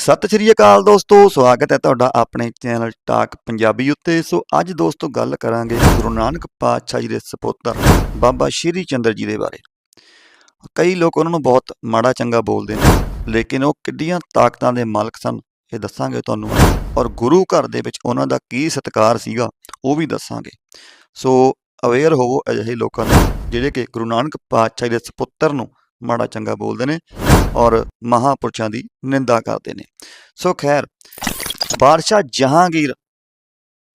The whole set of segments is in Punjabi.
ਸਤਿ ਸ਼੍ਰੀ ਅਕਾਲ ਦੋਸਤੋ, ਸਵਾਗਤ ਹੈ ਤੁਹਾਡਾ ਆਪਣੇ ਚੈਨਲ ਟਾਕ ਪੰਜਾਬੀ ਉੱਤੇ। ਸੋ ਅੱਜ ਦੋਸਤੋ ਗੱਲ ਕਰਾਂਗੇ ਗੁਰੂ ਨਾਨਕ ਪਾਤਸ਼ਾਹ ਜੀ ਦੇ ਸਪੁੱਤਰ ਬਾਬਾ ਸ਼੍ਰੀ ਚੰਦਰ ਜੀ ਦੇ ਬਾਰੇ। ਕਈ ਲੋਕ ਉਹਨਾਂ ਨੂੰ ਬਹੁਤ ਮਾੜਾ ਚੰਗਾ ਬੋਲਦੇ ਨੇ, ਲੇਕਿਨ ਉਹ ਕਿੱਡੀਆਂ ਤਾਕਤਾਂ ਦੇ ਮਾਲਕ ਸਨ, ਇਹ ਦੱਸਾਂਗੇ ਤੁਹਾਨੂੰ। ਔਰ ਗੁਰੂ ਘਰ ਦੇ ਵਿੱਚ ਉਹਨਾਂ ਦਾ ਕੀ ਸਤਿਕਾਰ ਸੀਗਾ, ਉਹ ਵੀ ਦੱਸਾਂਗੇ। ਸੋ ਅਵੇਅਰ ਹੋਵੋ ਅਜਿਹੇ ਲੋਕਾਂ ਨੂੰ, ਜਿਹੜੇ ਕਿ ਗੁਰੂ ਨਾਨਕ ਪਾਤਸ਼ਾਹ ਜੀ ਦੇ ਸਪੁੱਤਰ ਨੂੰ ਮਾੜਾ ਚੰਗਾ ਬੋਲਦੇ ਨੇ। ਔਰ ਮਹਾਪੁਰਸ਼ਾਂ ਦੀ ਨਿੰਦਾ ਕਰਦੇ ਨੇ। ਸੋ ਖੈਰ, ਬਾਦਸ਼ਾਹ ਜਹਾਂਗੀਰ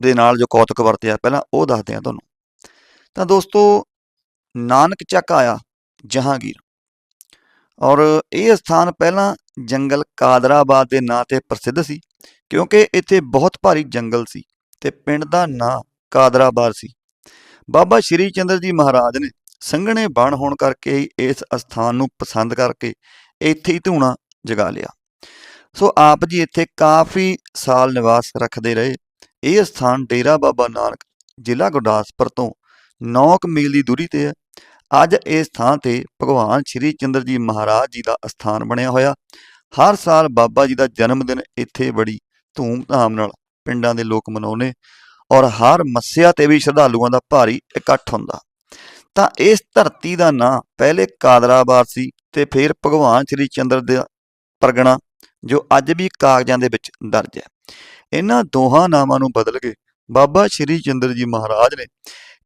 ਦੇ ਨਾਲ ਜੋ ਕੌਤਕ ਵਰਤਿਆ, ਪਹਿਲਾਂ ਉਹ ਦੱਸਦੇ ਆ ਤੁਹਾਨੂੰ। ਤਾਂ ਦੋਸਤੋ, ਨਾਨਕ ਚੱਕ ਆਇਆ ਜਹਾਂਗੀਰ। ਔਰ ਇਹ ਸਥਾਨ ਪਹਿਲਾਂ ਜੰਗਲ ਕਾਦਰਾਬਾਦ ਦੇ ਨਾਂ ਤੇ ਪ੍ਰਸਿੱਧ ਸੀ, ਕਿਉਂਕਿ ਇੱਥੇ ਬਹੁਤ ਭਾਰੀ ਜੰਗਲ ਸੀ ਤੇ ਪਿੰਡ ਦਾ ਨਾਂ ਕਾਦਰਾਬਾਦ ਸੀ। ਬਾਬਾ ਸ਼੍ਰੀ ਚੰਦਰ ਜੀ ਮਹਾਰਾਜ ਨੇ ਸੰਘਣੇ ਬਣ ਹੋਣ ਕਰਕੇ ਹੀ ਇਸ ਅਸਥਾਨ ਨੂੰ ਪਸੰਦ ਕਰਕੇ ਇੱਥੇ ਹੀ ਧੂਣਾ ਜਗਾ ਲਿਆ। ਸੋ ਆਪ ਜੀ ਇੱਥੇ ਕਾਫੀ ਸਾਲ ਨਿਵਾਸ ਰੱਖਦੇ ਰਹੇ। ਇਹ ਸਥਾਨ ਡੇਰਾ ਬਾਬਾ ਨਾਨਕ ਜ਼ਿਲ੍ਹਾ ਗੁਰਦਾਸਪੁਰ ਤੋਂ 9 ਮੀਲ ਦੀ ਦੂਰੀ ਤੇ ਹੈ। ਅੱਜ ਇਸ ਥਾਂ ਤੇ ਭਗਵਾਨ ਸ਼੍ਰੀ ਚੰਦਰ ਜੀ ਮਹਾਰਾਜ ਜੀ ਦਾ ਅਸਥਾਨ ਬਣਿਆ ਹੋਇਆ। ਹਰ ਸਾਲ ਬਾਬਾ ਜੀ ਦਾ ਜਨਮ ਦਿਨ ਇੱਥੇ ਬੜੀ ਧੂਮ-ਧਾਮ ਨਾਲ ਪਿੰਡਾਂ ਦੇ ਲੋਕ ਮਨਾਉਂਦੇ ਔਰ ਹਰ ਮੱਸਿਆ ਤੇ ਵੀ ਸ਼ਰਧਾਲੂਆਂ ਦਾ ਭਾਰੀ ਇਕੱਠ ਹੁੰਦਾ। ਤਾਂ ਇਸ ਧਰਤੀ ਦਾ ਨਾਂ ਪਹਿਲੇ ਕਾਦਰਾਬਾਦ ਸੀ ਤੇ ਫਿਰ ਭਗਵਾਨ ਸ਼੍ਰੀ ਚੰਦਰ ਦਾ ਪਰਗਣਾ, ਜੋ ਅੱਜ ਵੀ ਕਾਗਜ਼ਾਂ ਦੇ ਵਿੱਚ ਦਰਜ ਹੈ। ਇਹਨਾਂ ਦੋਹਾਂ ਨਾਮਾਂ ਨੂੰ ਬਦਲ ਕੇ ਬਾਬਾ ਸ਼੍ਰੀ ਚੰਦਰ ਜੀ ਮਹਾਰਾਜ ਨੇ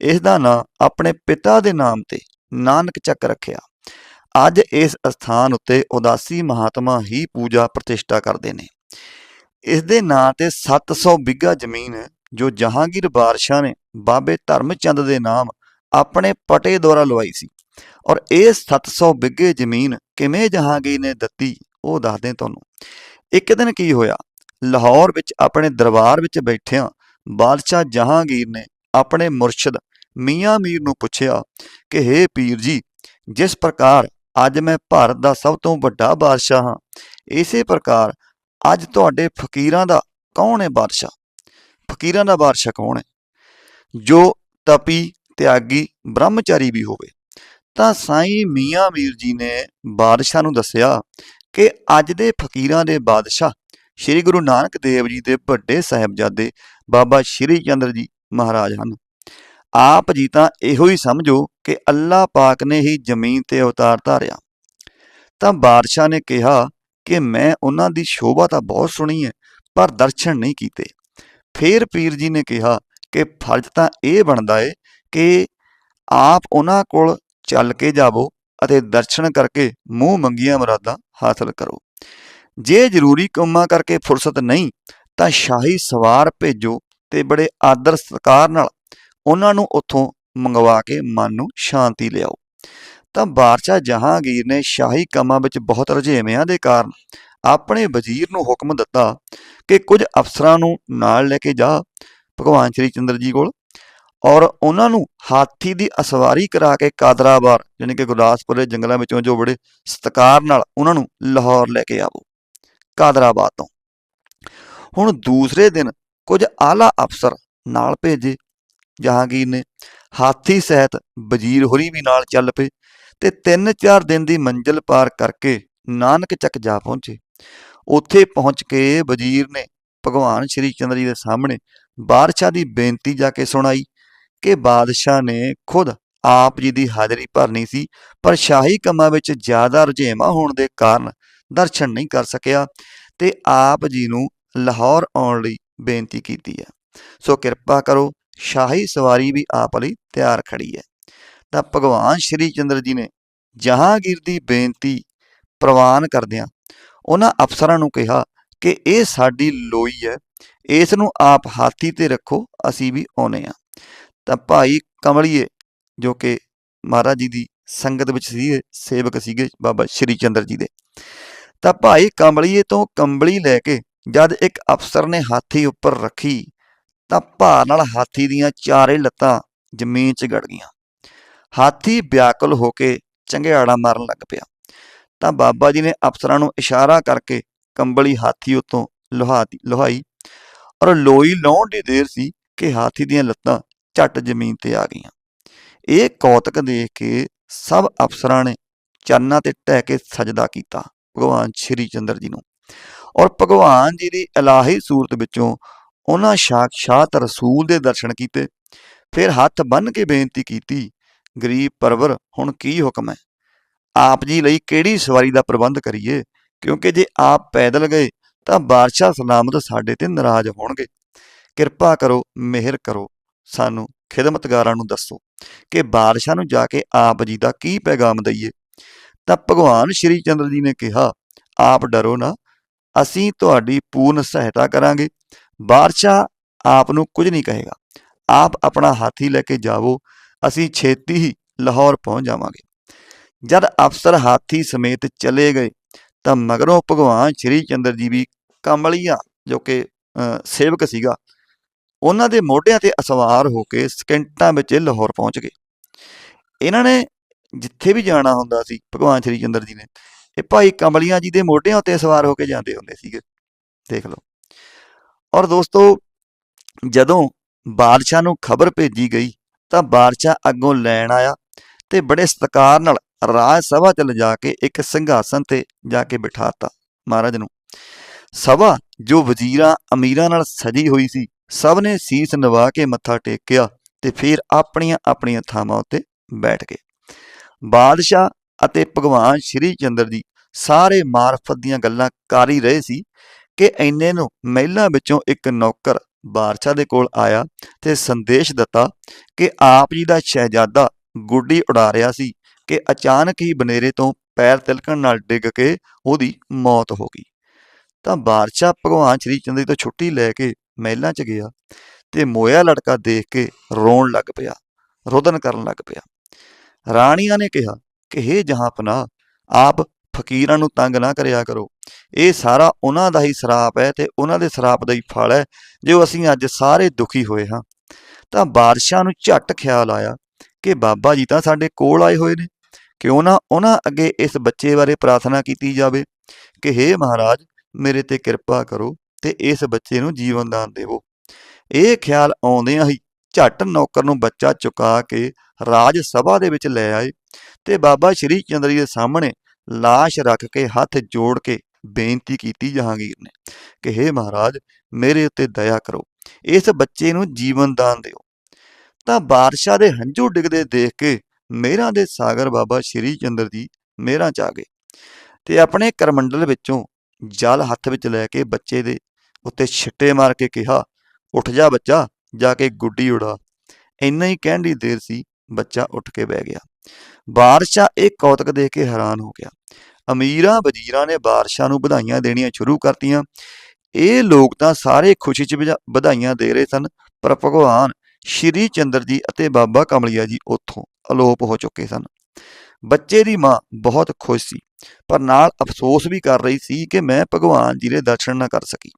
ਇਸ ਦਾ ਨਾਂ ਆਪਣੇ ਪਿਤਾ ਦੇ ਨਾਮ ਤੇ ਨਾਨਕ ਚੱਕ ਰੱਖਿਆ। ਅੱਜ ਇਸ ਸਥਾਨ ਉੱਤੇ ਉਦਾਸੀ ਮਹਾਤਮਾ ਹੀ ਪੂਜਾ ਪ੍ਰਤਿਸ਼ਠਾ ਕਰਦੇ ਨੇ। ਇਸ ਦੇ ਨਾਂ ਤੇ 700 ਬਿੱਗਾ ਜ਼ਮੀਨ ਜੋ ਜਹਾਂਗੀਰ ਬਾਦਸ਼ਾਹ ਨੇ ਬਾਬੇ ਧਰਮਚੰਦ ਦੇ ਨਾਮ ਆਪਣੇ ਪਟੇ ਦੁਆਰਾ ਲਵਾਈ ਸੀ। ਔਰ ਇਹ 700 ਬਿੱਗੇ ਜ਼ਮੀਨ ਕਿਵੇਂ ਜਹਾਂਗੀਰ ਨੇ ਦਿੱਤੀ, ਉਹ ਦੱਸਦੇ ਤੁਹਾਨੂੰ। ਇੱਕ ਦਿਨ ਕੀ ਹੋਇਆ? ਲਾਹੌਰ ਵਿੱਚ ਆਪਣੇ ਦਰਬਾਰ ਵਿੱਚ ਬੈਠਿਆਂ ਬਾਦਸ਼ਾਹ ਜਹਾਂਗੀਰ ਨੇ ਆਪਣੇ ਮੁਰਸ਼ਿਦ ਮੀਆਂ ਮੀਰ ਨੂੰ ਪੁੱਛਿਆ ਕਿ, ਹੇ ਪੀਰ ਜੀ, ਜਿਸ ਪ੍ਰਕਾਰ ਅੱਜ ਮੈਂ ਭਾਰਤ ਦਾ ਸਭ ਤੋਂ ਵੱਡਾ ਬਾਦਸ਼ਾਹ ਹਾਂ, ਇਸੇ ਪ੍ਰਕਾਰ ਅੱਜ ਤੁਹਾਡੇ ਫਕੀਰਾਂ ਦਾ ਕੌਣ ਹੈ ਬਾਦਸ਼ਾਹ? ਫਕੀਰਾਂ ਦਾ ਬਾਦਸ਼ਾਹ ਕੌਣ ਹੈ? ਜੋ ਤਪੀ ਤਿਆਗੀ ਬ੍ਰਹਮਚਾਰੀ ਵੀ ਹੋਵੇ। ਤਾਂ ਸਾਈਂ ਮੀਆਂ ਮੀਰ ਜੀ ਨੇ ਬਾਦਸ਼ਾਹ ਨੂੰ ਦੱਸਿਆ ਕਿ ਅੱਜ ਦੇ ਫਕੀਰਾਂ ਦੇ ਬਾਦਸ਼ਾਹ ਸ੍ਰੀ ਗੁਰੂ ਨਾਨਕ ਦੇਵ ਜੀ ਦੇ ਵੱਡੇ ਸਾਹਿਬਜ਼ਾਦੇ ਬਾਬਾ ਸ਼੍ਰੀ ਚੰਦਰ ਜੀ ਮਹਾਰਾਜ ਹਨ। ਆਪ ਜੀ ਤਾਂ ਇਹੋ ਹੀ ਸਮਝੋ ਕਿ ਅੱਲਾਹ ਪਾਕ ਨੇ ਹੀ ਜ਼ਮੀਨ ਤੇ ਅਵਤਾਰ ਧਾਰਿਆ। ਤਾਂ ਬਾਦਸ਼ਾਹ ਨੇ ਕਿਹਾ ਕਿ ਮੈਂ ਉਹਨਾਂ ਦੀ ਸ਼ੋਭਾ ਤਾਂ ਬਹੁਤ ਸੁਣੀ ਹੈ, ਪਰ ਦਰਸ਼ਨ ਨਹੀਂ ਕੀਤੇ। ਫੇਰ ਪੀਰ ਜੀ ਨੇ ਕਿਹਾ ਕਿ ਫਰਜ਼ ਤਾਂ ਇਹ ਬਣਦਾ ਏ ਕਿ ਆਪ ਉਹਨਾਂ ਕੋਲ ਚੱਲ ਕੇ ਜਾਵੋ ਅਤੇ ਦਰਸ਼ਨ ਕਰਕੇ ਮੂੰਹ ਮੰਗੀਆਂ ਮੁਰਾਦਾਂ ਹਾਸਲ ਕਰੋ। ਜੇ ਜ਼ਰੂਰੀ ਕੰਮਾਂ ਕਰਕੇ ਫੁਰਸਤ ਨਹੀਂ, ਤਾਂ ਸ਼ਾਹੀ ਸਵਾਰ ਭੇਜੋ ਤੇ ਬੜੇ ਆਦਰ ਸਤਿਕਾਰ ਨਾਲ ਉਹਨਾਂ ਨੂੰ ਉੱਥੋਂ ਮੰਗਵਾ ਕੇ ਮਨ ਨੂੰ ਸ਼ਾਂਤੀ ਲਿਆਓ। ਤਾਂ ਬਾਦਸ਼ਾਹ ਜਹਾਂਗੀਰ ਨੇ ਸ਼ਾਹੀ ਕੰਮਾਂ ਵਿੱਚ ਬਹੁਤ ਰੁਝੇਵਿਆਂ ਦੇ ਕਾਰਨ ਆਪਣੇ ਵਜ਼ੀਰ ਨੂੰ ਹੁਕਮ ਦਿੱਤਾ ਕਿ ਕੁਝ ਅਫਸਰਾਂ ਨੂੰ ਨਾਲ ਲੈ ਕੇ ਜਾ। ਭਗਵਾਨ ਸ਼੍ਰੀ ਚੰਦਰ ਜੀ ਕੋਲ ਔਰ ਉਹਨਾਂ ਨੂੰ ਹਾਥੀ ਦੀ ਅਸਵਾਰੀ ਕਰਾ ਕੇ ਕਾਦਰਾਬਾਦ ਯਾਨੀ ਕਿ ਗੁਰਦਾਸਪੁਰ ਦੇ ਜੰਗਲਾਂ ਵਿੱਚੋਂ ਜੋ ਬੜੇ ਸਤਿਕਾਰ ਨਾਲ ਉਹਨਾਂ ਨੂੰ ਲਾਹੌਰ ਲੈ ਕੇ ਆਵੋ ਕਾਦਰਾਬਾਦ ਤੋਂ। ਹੁਣ ਦੂਸਰੇ ਦਿਨ ਕੁਝ ਆਲਾ ਅਫਸਰ ਨਾਲ ਭੇਜੇ, ਜਹਾਂਗੀਰ ਨੇ ਹਾਥੀ ਸਹਿਤ ਵਜ਼ੀਰ ਹੋਰੀ ਵੀ ਨਾਲ ਚੱਲ ਪਏ ਤੇ 3-4 ਦਿਨ ਦੀ ਮੰਜ਼ਿਲ ਪਾਰ ਕਰਕੇ ਨਾਨਕ ਚੱਕ ਜਾ ਪਹੁੰਚੇ। ਉੱਥੇ ਪਹੁੰਚ ਕੇ ਵਜ਼ੀਰ ਨੇ ਭਗਵਾਨ ਸ਼੍ਰੀ ਚੰਦਰ ਜੀ ਦੇ ਸਾਹਮਣੇ ਬਾਦਸ਼ਾਹ ਦੀ ਬੇਨਤੀ ਜਾ ਕੇ ਸੁਣਾਈ। ਕਿ ਬਾਦਸ਼ਾਹ ਨੇ ਖੁਦ ਆਪ ਜੀ ਦੀ ਹਾਜ਼ਰੀ ਭਰਨੀ ਸੀ, ਪਰ ਸ਼ਾਹੀ ਕੰਮਾਂ ਵਿੱਚ ਜ਼ਿਆਦਾ ਰੁਝੇਵਾਂ ਹੋਣ ਦੇ ਕਾਰਨ ਦਰਸ਼ਨ ਨਹੀਂ ਕਰ ਸਕਿਆ ਤੇ ਆਪ ਜੀ ਨੂੰ ਲਾਹੌਰ ਆਉਣ ਲਈ ਬੇਨਤੀ ਕੀਤੀ ਹੈ। ਸੋ ਕਿਰਪਾ ਕਰੋ, ਸ਼ਾਹੀ ਸਵਾਰੀ ਵੀ ਆਪ ਲਈ ਤਿਆਰ ਖੜੀ ਹੈ। ਤਾਂ ਭਗਵਾਨ ਸ਼੍ਰੀ ਚੰਦਰ ਜੀ ਨੇ ਜਹਾਂਗੀਰ ਦੀ ਬੇਨਤੀ ਪ੍ਰਵਾਨ ਕਰਦਿਆਂ ਉਹਨਾਂ ਅਫਸਰਾਂ ਨੂੰ ਕਿਹਾ ਕਿ ਇਹ ਸਾਡੀ ਲੋਈ ਹੈ, ਇਸ ਨੂੰ ਆਪ ਹਾਥੀ ਤੇ ਰੱਖੋ, ਅਸੀਂ ਵੀ ਆਉਨੇ ਆ ਤਾਂ ਭਾਈ ਕਮਲੀਏ, ਜੋ ਕਿ ਮਹਾਰਾਜ ਜੀ ਦੀ ਸੰਗਤ ਵਿੱਚ ਸੀਗੇ, ਸੇਵਕ ਸੀਗੇ ਬਾਬਾ ਸ਼੍ਰੀ ਚੰਦਰ ਜੀ ਦੇ। ਤਾਂ ਭਾਈ ਕਮਲੀਏ ਤੋਂ ਕੰਬਲੀ ਲੈ ਕੇ ਜਦ ਇੱਕ ਅਫਸਰ ਨੇ ਹਾਥੀ ਉੱਪਰ ਰੱਖੀ, ਤਾਂ ਭਾਰ ਨਾਲ ਹਾਥੀ ਦੀਆਂ ਚਾਰੇ ਲੱਤਾਂ ਜ਼ਮੀਨ 'ਚ ਗੜ ਗਈਆਂ। ਹਾਥੀ ਵਿਆਕੁਲ ਹੋ ਕੇ ਚੰਗਿਆੜਾ ਮਾਰਨ ਲੱਗ ਪਿਆ। ਤਾਂ ਬਾਬਾ ਜੀ ਨੇ ਅਫਸਰਾਂ ਨੂੰ ਇਸ਼ਾਰਾ ਕਰਕੇ ਕੰਬਲੀ ਹਾਥੀ ਉਤੋਂ ਲੁਹਾਤੀ ਲੁਹਾਈ ਔਰ ਲੋਈ ਲਾਉਣ ਦੀ ਦੇਰ ਸੀ ਕਿ ਹਾਥੀ ਦੀਆਂ ਲੱਤਾਂ ਝੱਟ ਜ਼ਮੀਨ ਤੇ ਆ ਗਈਆਂ। ਇਹ ਕੌਤਕ ਦੇਖ ਕੇ ਸਭ ਅਫਸਰਾਂ ਨੇ ਚਰਨਾਂ ਤੇ ਟਹਿ ਕੇ ਸਜਦਾ ਕੀਤਾ, ਭਗਵਾਨ ਸ਼੍ਰੀ ਚੰਦਰ ਜੀ ਨੂੰ। ਔਰ ਭਗਵਾਨ ਜੀ ਦੀ ਇਲਾਹੀ ਸੂਰਤ ਵਿੱਚੋਂ ਉਹਨਾਂ ਸਾਖਸ਼ਾਤ ਰਸੂਲ ਦੇ ਦਰਸ਼ਨ ਕੀਤੇ। ਫਿਰ ਹੱਥ ਬੰਨ੍ਹ ਕੇ ਬੇਨਤੀ ਕੀਤੀ, ਗਰੀਬ ਪਰਵਰ, ਹੁਣ ਕੀ ਹੁਕਮ ਹੈ? ਆਪ ਜੀ ਲਈ ਕਿਹੜੀ ਸਵਾਰੀ ਦਾ ਪ੍ਰਬੰਧ ਕਰੀਏ? ਕਿਉਂਕਿ ਜੇ ਆਪ ਪੈਦਲ ਗਏ, ਤਾਂ ਬਾਦਸ਼ਾਹ ਸਲਾਮਤ ਸਾਡੇ ਤੇ ਨਾਰਾਜ਼ ਹੋਣਗੇ। ਕਿਰਪਾ ਕਰੋ, ਮਿਹਰ ਕਰੋ। ਸਾਨੂੰ ਖਿਦਮਤਗਾਰਾਂ ਨੂੰ ਦੱਸੋ ਕਿ ਬਾਦਸ਼ਾਹ ਨੂੰ ਜਾ ਕੇ ਆਪ ਜੀ ਦਾ ਕੀ ਪੈਗਾਮ ਦਈਏ? ਤਾਂ ਭਗਵਾਨ ਸ਼੍ਰੀ ਚੰਦਰ ਜੀ ਨੇ ਕਿਹਾ ਆਪ ਡਰੋ ਨਾ ਅਸੀਂ ਤੁਹਾਡੀ ਪੂਰਨ ਸਹਾਇਤਾ ਕਰਾਂਗੇ। ਬਾਦਸ਼ਾਹ ਆਪ ਨੂੰ ਕੁਝ ਨਹੀਂ ਕਹੇਗਾ। ਆਪ ਆਪਣਾ ਹਾਥੀ ਲੈ ਕੇ ਜਾਵੋ ਅਸੀਂ ਛੇਤੀ ਹੀ ਲਾਹੌਰ ਪਹੁੰਚ ਜਾਵਾਂਗੇ। ਜਦ ਅਫਸਰ ਹਾਥੀ ਸਮੇਤ ਚਲੇ ਗਏ ਤਾਂ ਮਗਰੋਂ ਭਗਵਾਨ ਸ਼੍ਰੀ ਚੰਦਰ ਜੀ ਵੀ ਕਮਲੀਆ ਜੋ ਕਿ ਅ, ਸੇਵਕ ਸੀਗਾ ਉਹਨਾਂ ਦੇ ਮੋਢਿਆਂ ਤੇ ਅਸਵਾਰ ਹੋ ਕੇ ਸਕਿੰਟਾਂ ਵਿੱਚ ਲਾਹੌਰ ਪਹੁੰਚ ਗਏ। ਇਹਨਾਂ ਨੇ ਜਿੱਥੇ ਵੀ ਜਾਣਾ ਹੁੰਦਾ ਸੀ, ਭਗਵਾਨ ਸ਼੍ਰੀ ਚੰਦਰ ਜੀ ਨੇ, ਇਹ ਭਾਈ ਕਮਲੀਆਂ ਜੀ ਦੇ ਮੋਢਿਆਂ ਉੱਤੇ ਸਵਾਰ ਹੋ ਕੇ ਜਾਂਦੇ ਹੁੰਦੇ ਸੀਗੇ। ਦੇਖ ਲਓ। ਔਰ ਦੋਸਤੋ, ਜਦੋਂ ਬਾਦਸ਼ਾਹ ਨੂੰ ਖਬਰ ਭੇਜੀ ਗਈ, ਤਾਂ ਬਾਦਸ਼ਾਹ ਅੱਗੋਂ ਲੈਣ ਆਇਆ ਤੇ ਬੜੇ ਸਤਿਕਾਰ ਨਾਲ ਰਾਜ ਸਭਾ ਚ ਲਿਜਾ ਕੇ ਇੱਕ ਸਿੰਘਾਸਨ ਤੇ ਜਾ ਕੇ ਬਿਠਾਤਾ ਮਹਾਰਾਜ ਨੂੰ। ਸਭਾ ਜੋ ਵਜ਼ੀਰਾਂ, ਅਮੀਰਾਂ ਨਾਲ ਸਜੀ ਹੋਈ ਸੀ ਸਭ ਨੇ ਸੀਸ ਨਵਾ ਕੇ ਮੱਥਾ ਟੇਕਿਆ ਤੇ ਫਿਰ ਆਪਣੀਆਂ ਆਪਣੀਆਂ ਥਾਵਾਂ ਉੱਤੇ ਬੈਠ ਗਏ। ਬਾਦਸ਼ਾਹ ਅਤੇ ਭਗਵਾਨ ਸ਼੍ਰੀ ਚੰਦਰ ਜੀ ਸਾਰੇ ਮਾਰਫਤ ਦੀਆਂ ਗੱਲਾਂ ਕਰ ਹੀ ਰਹੇ ਸੀ ਕਿ ਐਨੇ ਨੂੰ ਮਹਿਲਾਂ ਵਿੱਚੋਂ ਇੱਕ ਨੌਕਰ ਬਾਦਸ਼ਾਹ ਦੇ ਕੋਲ ਆਇਆ ਤੇ ਸੰਦੇਸ਼ ਦਿੱਤਾ ਕਿ ਆਪ ਜੀ ਦਾ ਸ਼ਹਿਜ਼ਾਦਾ ਗੁੱਡੀ ਉਡਾ ਰਿਹਾ ਸੀ ਕਿ ਅਚਾਨਕ ਹੀ ਬਨੇਰੇ ਤੋਂ ਪੈਰ ਤਿਲਕਣ ਨਾਲ ਡਿੱਗ ਕੇ ਉਹਦੀ ਮੌਤ ਹੋ ਗਈ। ਤਾਂ ਬਾਦਸ਼ਾਹ ਭਗਵਾਨ ਸ਼੍ਰੀ ਚੰਦਰ ਜੀ ਤੋਂ ਛੁੱਟੀ ਲੈ ਕੇ ਮਹਿਲਾਂ 'ਚ ਗਿਆ ਤੇ ਮੋਇਆ ਲੜਕਾ ਦੇਖ ਕੇ ਰੋਣ ਲੱਗ ਪਿਆ, ਰੋਦਨ ਕਰਨ ਲੱਗ ਪਿਆ। ਰਾਣੀਆਂ ਨੇ ਕਿਹਾ ਕਿ, ਹੇ ਜਹਾਂਪਨਾਹ ਆਪ ਫਕੀਰਾਂ ਨੂੰ ਤੰਗ ਨਾ ਕਰਿਆ ਕਰੋ। ਇਹ ਸਾਰਾ ਉਹਨਾਂ ਦਾ ਹੀ ਸਰਾਪ ਹੈ ਤੇ ਉਹਨਾਂ ਦੇ ਸਰਾਪ ਦਾ ਹੀ ਫਲ ਹੈ, ਜੋ ਅਸੀਂ ਅੱਜ ਸਾਰੇ ਦੁਖੀ ਹੋਏ ਹਾਂ। ਤਾਂ ਬਾਦਸ਼ਾਹ ਨੂੰ ਝੱਟ ਖਿਆਲ ਆਇਆ ਕਿ ਬਾਬਾ ਜੀ ਤਾਂ ਸਾਡੇ ਕੋਲ ਆਏ ਹੋਏ ਨੇ, ਕਿਉਂ ਨਾ ਉਹਨਾਂ ਅੱਗੇ ਇਸ ਬੱਚੇ ਬਾਰੇ ਪ੍ਰਾਰਥਨਾ ਕੀਤੀ ਜਾਵੇ ਕਿ, ਹੇ ਮਹਾਰਾਜ, ਮੇਰੇ ਤੇ ਕਿਰਪਾ ਕਰੋ ਤੇ ਇਸ ਬੱਚੇ ਨੂੰ ਜੀਵਨ ਦਾਨ ਦੇਵੋ। ਇਹ ਖਿਆਲ ਆਉਂਦਿਆਂ ਹੀ ਝੱਟ ਨੌਕਰ ਨੂੰ ਬੱਚਾ ਚੁਕਾ ਕੇ ਰਾਜ ਸਭਾ ਦੇ ਵਿੱਚ ਲੈ ਆਏ ਤੇ ਬਾਬਾ ਸ਼੍ਰੀ ਚੰਦਰ ਜੀ ਦੇ ਸਾਹਮਣੇ ਲਾਸ਼ ਰੱਖ ਕੇ ਹੱਥ ਜੋੜ ਕੇ ਬੇਨਤੀ ਕੀਤੀ ਜਹਾਂਗੀਰ ਨੇ ਕਿ ਹੇ ਮਹਾਰਾਜ, ਮੇਰੇ ਉੱਤੇ ਦਇਆ ਕਰੋ, ਇਸ ਬੱਚੇ ਨੂੰ ਜੀਵਨ ਦਾਨ ਦਿਓ। ਤਾਂ ਬਾਦਸ਼ਾਹ ਦੇ ਹੰਝੂ ਡਿੱਗਦੇ ਦੇਖ ਕੇ ਮੇਰਾਂ ਦੇ ਸਾਗਰ ਬਾਬਾ ਸ਼੍ਰੀ ਚੰਦਰ ਜੀ ਮੇਰਾਂ ਚ ਆ ਗਏ ਤੇ ਆਪਣੇ ਕਰਮੰਡਲ ਵਿੱਚੋਂ ਜਲ ਹੱਥ ਵਿੱਚ ਲੈ ਕੇ ਬੱਚੇ ਦੇ ਉੱਤੇ ਛਿੱਟੇ ਮਾਰ ਕੇ ਕਿਹਾ, ਉੱਠ ਜਾ ਬੱਚਾ, ਜਾ ਕੇ ਗੁੱਡੀ ਉਡਾ। ਇੰਨਾ ਹੀ ਕਹਿਣ ਦੀ ਦੇਰ ਸੀ, ਬੱਚਾ ਉੱਠ ਕੇ ਬਹਿ ਗਿਆ। ਬਾਦਸ਼ਾਹ ਇਹ ਕੌਤਕ ਦੇਖ ਕੇ ਹੈਰਾਨ ਹੋ ਗਿਆ। ਅਮੀਰਾਂ ਵਜ਼ੀਰਾਂ ਨੇ ਬਾਦਸ਼ਾਹ ਨੂੰ ਵਧਾਈਆਂ ਦੇਣੀਆਂ ਸ਼ੁਰੂ ਕਰਤੀਆਂ। ਇਹ ਲੋਕ ਤਾਂ ਸਾਰੇ ਖੁਸ਼ੀ 'ਚ ਵਜਾ- ਵਧਾਈਆਂ ਦੇ ਰਹੇ ਸਨ, ਪਰ ਭਗਵਾਨ ਸ਼੍ਰੀ ਚੰਦਰ ਜੀ ਅਤੇ ਬਾਬਾ ਕਮਲੀਆ ਜੀ ਉੱਥੋਂ ਅਲੋਪ ਹੋ ਚੁੱਕੇ ਸਨ। ਬੱਚੇ ਦੀ ਮਾਂ ਬਹੁਤ ਖੁਸ਼ ਸੀ, ਪਰ ਨਾਲ ਅਫਸੋਸ ਵੀ ਕਰ ਰਹੀ ਸੀ ਕਿ ਮੈਂ ਭਗਵਾਨ ਜੀ ਦੇ ਦਰਸ਼ਨ ਨਾ ਕਰ ਸਕੀ।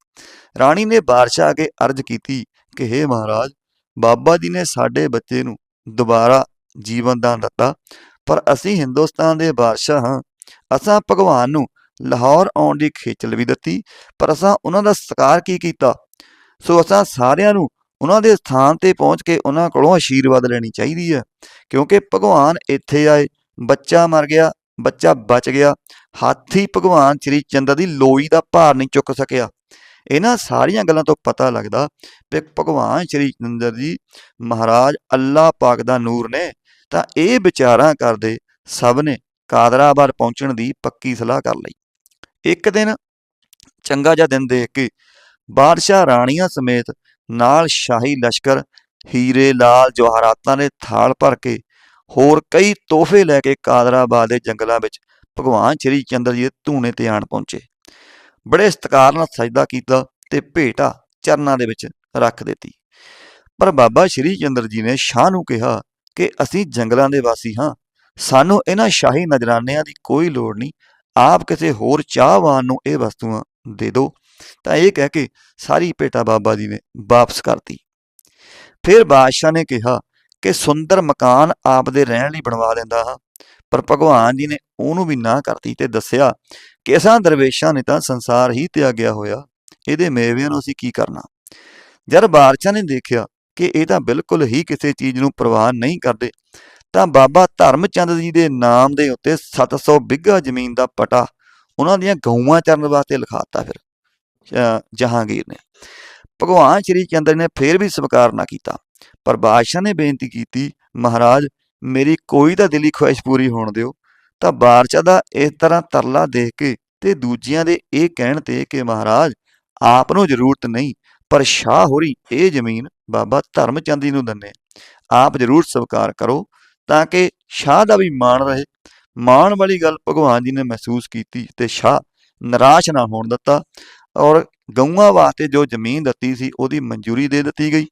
ਰਾਣੀ ਨੇ ਬਾਦਸ਼ਾਹ ਅੱਗੇ ਅਰਜ਼ ਕੀਤੀ ਕਿ ਹੇ ਮਹਾਰਾਜ, ਬਾਬਾ ਜੀ ਨੇ ਸਾਡੇ ਬੱਚੇ ਨੂੰ ਦੁਬਾਰਾ ਜੀਵਨ ਦਾਨ ਦਿੱਤਾ, ਪਰ ਅਸੀਂ ਹਿੰਦੁਸਤਾਨ ਦੇ ਬਾਦਸ਼ਾਹ ਹਾਂ। ਅਸਾਂ ਭਗਵਾਨ ਨੂੰ ਲਾਹੌਰ ਆਉਣ ਦੀ ਖੇਚਲ ਵੀ ਦਿੱਤੀ, ਪਰ ਅਸਾਂ ਉਹਨਾਂ ਦਾ ਸਤਿਕਾਰ ਕੀ ਕੀਤਾ? ਸੋ ਅਸਾਂ ਸਾਰਿਆਂ ਨੂੰ ਉਹਨਾਂ ਦੇ ਸਥਾਨ ਤੇ ਪਹੁੰਚ ਕੇ ਉਹਨਾਂ ਕੋਲੋਂ ਆਸ਼ੀਰਵਾਦ ਲੈਣੀ ਚਾਹੀਦੀ ਹੈ, ਕਿਉਂਕਿ ਭਗਵਾਨ ਇੱਥੇ ਆਏ, ਬੱਚਾ ਮਰ ਗਿਆ, ਬੱਚਾ ਬਚ ਗਿਆ, ਹਾਥੀ ਭਗਵਾਨ ਸ੍ਰੀ ਚੰਦਰ ਦੀ ਲੋਈ ਦਾ ਭਾਰ ਨਹੀਂ ਚੁੱਕ ਸਕਿਆ। ਇਹਨਾਂ ਸਾਰੀਆਂ ਗੱਲਾਂ ਤੋਂ ਪਤਾ ਲੱਗਦਾ ਕਿ ਭਗਵਾਨ ਸ੍ਰੀ ਚੰਦਰ ਜੀ, ਮਹਾਰਾਜ ਅੱਲਾਹ ਪਾਕ ਦਾ ਨੂਰ ਨੇ, ਤਾਂ ਇਹ ਵਿਚਾਰਾਂ ਕਰਦੇ ਸਭ ਨੇ ਕਾਦਰਾਬਾਦ ਪਹੁੰਚਣ ਦੀ ਪੱਕੀ ਸਲਾਹ ਕਰ ਲਈ। ਇੱਕ ਦਿਨ ਚੰਗਾ ਜਿਹਾ ਦਿਨ ਦੇਖ ਕੇ ਬਾਦਸ਼ਾਹ ਰਾਣੀਆਂ ਸਮੇਤ ਨਾਲ ਸ਼ਾਹੀ ਲਸ਼ਕਰ, ਹੀਰੇ, ਲਾਲ ਜਵਾਹਰਾਤਾਂ ਦੇ ਥਾਲ ਭਰ ਕੇ ਹੋਰ ਕਈ ਤੋਹਫੇ ਲੈ ਕੇ ਕਾਦਰਾਬਾਦ ਦੇ ਜੰਗਲਾਂ ਵਿੱਚ ਭਗਵਾਨ ਸ਼੍ਰੀ ਚੰਦਰ ਜੀ ਦੇ ਧੂਣੇ ਤੇ ਆਣ ਪਹੁੰਚੇ। ਬੜੇ ਸਤਿਕਾਰ ਨਾਲ ਸਜਦਾ ਕੀਤਾ ਤੇ ਭੇਟਾ ਚਰਨਾਂ ਦੇ ਵਿੱਚ ਰੱਖ ਦਿੱਤੀ। ਪਰ ਬਾਬਾ ਸ਼੍ਰੀ ਚੰਦਰ ਜੀ ਨੇ ਸ਼ਾਹ ਨੂੰ ਕਿਹਾ ਕਿ ਅਸੀਂ ਜੰਗਲਾਂ ਦੇ ਵਾਸੀ ਹਾਂ। ਸਾਨੂੰ ਇਹਨਾਂ ਸ਼ਾਹੀ ਨਜ਼ਰਾਨਿਆਂ ਦੀ ਕੋਈ ਲੋੜ ਨਹੀਂ। ਆਪ ਕਿਸੇ ਹੋਰ ਚਾਹਵਾਨ ਨੂੰ ਇਹ ਵਸਤੂਆਂ ਦੇ ਦਿਓ। ਤਾਂ ਇਹ ਕਹਿ ਕੇ ਸਾਰੀ ਭੇਟਾ ਬਾਬਾ ਜੀ ਨੇ ਵਾਪਸ ਕਰਤੀ ਫਿਰ ਬਾਦਸ਼ਾਹ ਨੇ ਕਿਹਾ ਕਿ ਸੁੰਦਰ ਮਕਾਨ ਆਪ ਦੇ ਰਹਿਣ ਲਈ ਬਣਵਾ ਲੈਂਦਾ ਹਾਂ। ਪਰ ਭਗਵਾਨ ਜੀ ਨੇ ਉਹਨੂੰ ਵੀ ਨਾ ਕਰਤੀ ਤੇ ਦੱਸਿਆ ਕਿ ਅਸਾਂ ਦਰਵੇਸ਼ਾਂ ਨੇ ਤਾਂ ਸੰਸਾਰ ਹੀ ਤਿਆਗਿਆ ਹੋਇਆ, ਇਹਦੇ ਮੇਵਿਆਂ ਨੂੰ ਅਸੀਂ ਕੀ ਕਰਨਾ? ਜਦ ਬਾਦਸ਼ਾਹ ਨੇ ਦੇਖਿਆ ਕਿ ਇਹ ਤਾਂ ਬਿਲਕੁਲ ਹੀ ਕਿਸੇ ਚੀਜ਼ ਨੂੰ ਪ੍ਰਵਾਹ ਨਹੀਂ ਕਰਦੇ, ਤਾਂ ਬਾਬਾ ਧਰਮਚੰਦ ਜੀ ਦੇ ਨਾਮ ਦੇ ਉੱਤੇ 700 ਬਿੱਘਾ ਜ਼ਮੀਨ ਦਾ ਪਟਾ ਉਹਨਾਂ ਦੀਆਂ ਗਊਆਂ ਚਰਨ ਵਾਸਤੇ ਲਿਖਾਤਾ ਫਿਰ ਜਹਾਂਗੀਰ ਨੇ। ਭਗਵਾਨ ਸ਼੍ਰੀ ਚੰਦਰ ਨੇ ਫੇਰ ਵੀ ਸਵੀਕਾਰ ਨਾ ਕੀਤਾ, ਪਰ ਬਾਦਸ਼ਾਹ ਨੇ ਬੇਨਤੀ ਕੀਤੀ, ਮਹਾਰਾਜ ਮੇਰੀ ਕੋਈ ਤਾਂ ਦਿਲੀ ਖੁਆਇਸ਼ ਪੂਰੀ ਹੋਣ ਦਿਓ। ਤਾਂ ਬਾਦਸ਼ਾਹ ਦਾ ਇਸ ਤਰ੍ਹਾਂ ਤਰਲਾ ਦੇਖ ਕੇ ਤੇ ਦੂਜਿਆਂ ਦੇ ਇਹ ਕਹਿਣ ਤੇ ਕਿ ਮਹਾਰਾਜ, ਆਪ ਨੂੰ ਜ਼ਰੂਰਤ ਨਹੀਂ, ਪਰ ਸ਼ਾਹ ਹੋਰੀ ਇਹ ਜ਼ਮੀਨ ਬਾਬਾ ਧਰਮਚੰਦ ਜੀ ਨੂੰ ਦੰਨੇ ਆਪ ਜ਼ਰੂਰ ਸਵੀਕਾਰ ਕਰੋ ਤਾਂ ਕਿ ਸ਼ਾਹ ਦਾ ਵੀ ਮਾਣ ਰਹੇ। ਮਾਣ ਵਾਲੀ ਗੱਲ ਭਗਵਾਨ ਜੀ ਨੇ ਮਹਿਸੂਸ ਕੀਤੀ ਤੇ ਸ਼ਾਹ ਨਿਰਾਸ਼ ਨਾ ਹੋਣ ਦਿੱਤਾ ਔਰ ਗਊਆਂ ਵਾਸਤੇ ਜੋ ਜ਼ਮੀਨ ਦਿੱਤੀ ਸੀ ਉਹਦੀ ਮਨਜ਼ੂਰੀ ਦੇ ਦਿੱਤੀ ਗਈ।